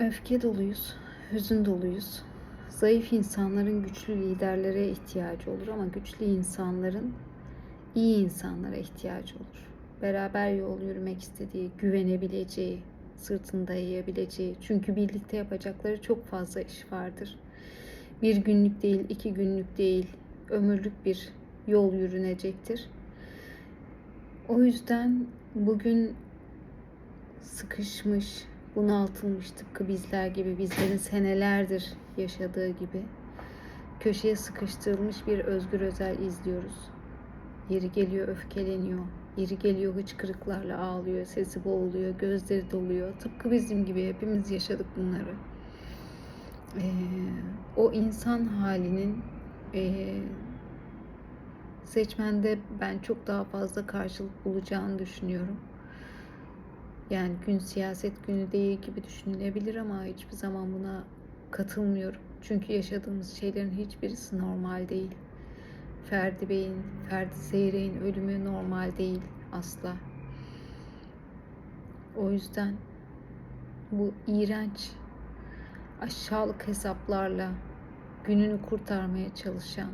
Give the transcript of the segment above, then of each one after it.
Öfke doluyuz, hüzün doluyuz. Zayıf insanların güçlü liderlere ihtiyacı olur ama güçlü insanların iyi insanlara ihtiyacı olur. Beraber yol yürümek istediği, güvenebileceği, sırtını dayayabileceği. Çünkü birlikte yapacakları çok fazla iş vardır. Bir günlük değil, iki günlük değil, ömürlük bir yol yürünecektir. O yüzden bugün sıkışmış, bunaltılmış tıpkı bizler gibi, bizlerin senelerdir yaşadığı gibi köşeye sıkıştırılmış bir Özgür Özel izliyoruz. Yeri geliyor öfkeleniyor, yeri geliyor hıçkırıklarla ağlıyor, sesi boğuluyor, gözleri doluyor. Tıpkı bizim gibi hepimiz yaşadık bunları. Ee, o insan halinin e, seçmende ben çok daha fazla karşılık bulacağını düşünüyorum. Yani gün siyaset günü değil gibi düşünülebilir ama hiçbir zaman buna katılmıyorum. Çünkü yaşadığımız şeylerin hiçbirisi normal değil. Ferdi Bey'in, Ferdi Zeyrek'in ölümü normal değil asla. O yüzden bu iğrenç aşağılık hesaplarla gününü kurtarmaya çalışan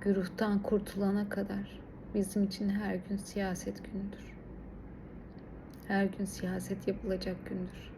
güruhtan kurtulana kadar bizim için her gün siyaset günüdür. Her gün siyaset yapılacak gündür.